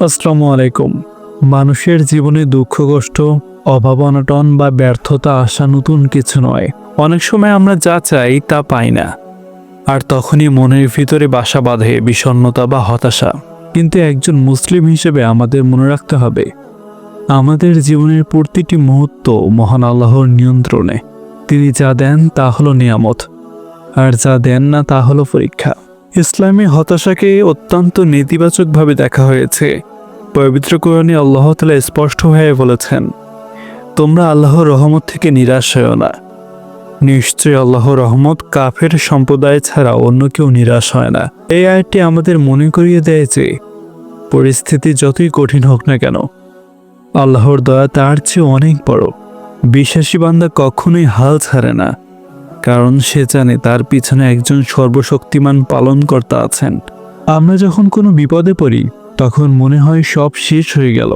আসসালামু আলাইকুম। মানুষের জীবনে দুঃখ, কষ্ট, অভাব, অনটন বা ব্যর্থতা আসা নতুন কিছু নয়। অনেক সময় আমরা যা চাই তা পাই না। আর তখনই মনের ভিতরে বাসা বাঁধে বিষণ্ণতা বা হতাশা। কিন্তু একজন মুসলিম হিসেবে আমাদের মনে রাখতে হবে, আমাদের জীবনের প্রতিটি মুহূর্ত মহান আল্লাহর নিয়ন্ত্রণে। তিনি যা দেন তা হলো নিয়ামত, আর যা দেন না তা হলো পরীক্ষা। ইসলামী হতাশাকে অত্যন্ত নেতিবাচকভাবে দেখা হয়েছে। পবিত্র কোরআনে আল্লাহ তালা স্পষ্ট হয়ে বলেছেন, তোমরা আল্লাহর রহমত থেকে নিরাশ হও না। নিশ্চয়ই আল্লাহর রহমত কাফের সম্প্রদায় ছাড়া অন্য কেউ নিরাশ হয় না। এই আয়টি আমাদের মনে করিয়ে দেয় যে, পরিস্থিতি যতই কঠিন হোক না কেন, আল্লাহর দয়া তার চেয়ে অনেক বড়। বিশ্বাসী বান্দা কখনোই হাল ছাড়ে না। কারণ সে জানে তার পিছনে একজন সর্বশক্তিমান পালনকর্তা আছেন। আমরা যখন কোনো বিপদে পড়ি, তখন মনে হয় সব শেষ হয়ে গেল।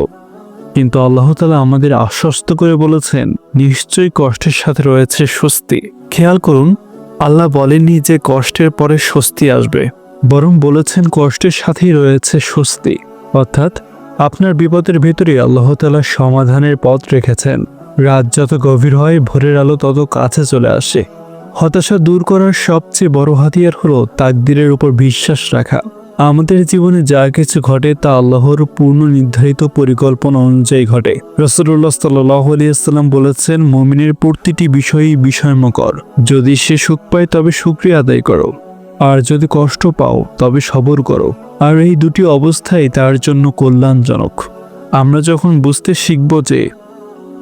কিন্তু আল্লাহ তালা আমাদের আশ্বস্ত করে বলেছেন, নিশ্চয়ই কষ্টের সাথে রয়েছে স্বস্তি। খেয়াল করুন, আল্লাহ বলেননি যে কষ্টের পরে স্বস্তি আসবে, বরং বলেছেন কষ্টের সাথেই রয়েছে স্বস্তি। অর্থাৎ, আপনার বিপদের ভেতরে আল্লাহতালা সমাধানের পথ রেখেছেন। রাত যত গভীর হয়, ভোরের আলো তত কাছে চলে আসে। হতাশা দূর করার সবচেয়ে বড় হাতিয়ার হলো তাকদিরের উপর বিশ্বাস রাখা। আমাদের জীবনে যা কিছু ঘটে তা আল্লাহর পূর্ণ নির্ধারিত পরিকল্পনা অনুযায়ী ঘটে। রসুল্লাহ সাল্লাহ আলিয়াল্লাম বলেছেন, মমিনের প্রতিটি বিষয়ই বিষয়মকর যদি সে সুখ পায়, তবে সুক্রিয়া আদায় করো। আর যদি কষ্ট পাও, তবে সবর করো। আর এই দুটি অবস্থাই তার জন্য কল্যাণজনক। আমরা যখন বুঝতে শিখব যে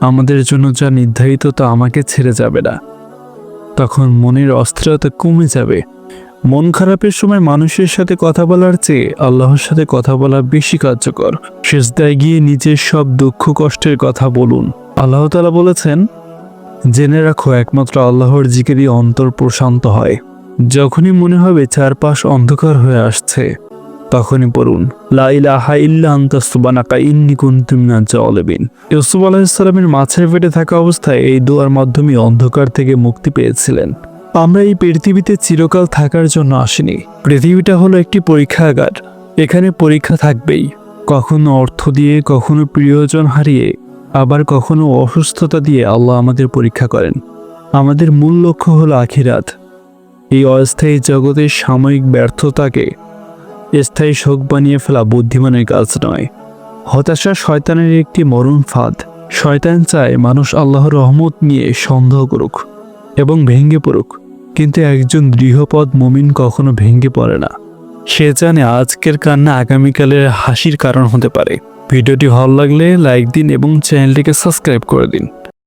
আমাদের জন্য যা নির্ধারিত তা আমাকে ছেড়ে যাবে না। তখন মনের অস্থিরতা কমে যাবে। মন খারাপের সময় মানুষের সাথে কথা বলার চেয়ে আল্লাহর সাথে কথা বলা বেশি কার্যকর। শেষদায় গিয়ে নিজের সব দুঃখ কষ্টের কথা বলুন। আল্লাহ তালা বলেছেন, জেনে রাখো, একমাত্র আল্লাহর জিকেরই অন্তর প্রশান্ত হয়। যখনই মনে হবে চারপাশ অন্ধকার হয়ে আসছে। তখনই পড়ুন লাইলাহা ইল্লা আনতা সুবহানাকা, ইন্নী কুনতু মিনাজ জালিমিন। ইউসুফ আলাইহিস সালামের মাছের পেটে থাকা অবস্থায় এই দোয়ার মাধ্যমে অন্ধকার থেকে মুক্তি পেয়েছিলেন। আমরা এই পৃথিবীতে চিরকাল থাকার জন্য আসিনি। পৃথিবীটা হলো একটি পরীক্ষাগার। এখানে পরীক্ষা থাকবেই। কখনো অর্থ দিয়ে, কখনো প্রিয়জন হারিয়ে, আবার কখনো অসুস্থতা দিয়ে আল্লাহ আমাদের পরীক্ষা করেন। আমাদের মূল লক্ষ্য হলো আখিরাত। এই অস্থায়ী জগতের সাময়িক ব্যর্থতাকে স্থায়ী শোক বানিয়ে ফেলা বুদ্ধিমানের কাজ নয়। হতাশা শয়তানের একটি মরণ ফাঁদ। শয়তান চায় মানুষ আল্লাহর রহমত নিয়ে সন্দেহ করুক এবং ভেঙ্গে পড়ুক। কিন্তু একজন দৃঢ়পদ মুমিন কখনো ভেঙ্গে পড়ে না। সে জানে আজকের কান্না আগামীকালের হাসির কারণ হতে পারে। ভিডিওটি ভালো লাগলে লাইক দিন এবং চ্যানেলটিকে সাবস্ক্রাইব করে দিন।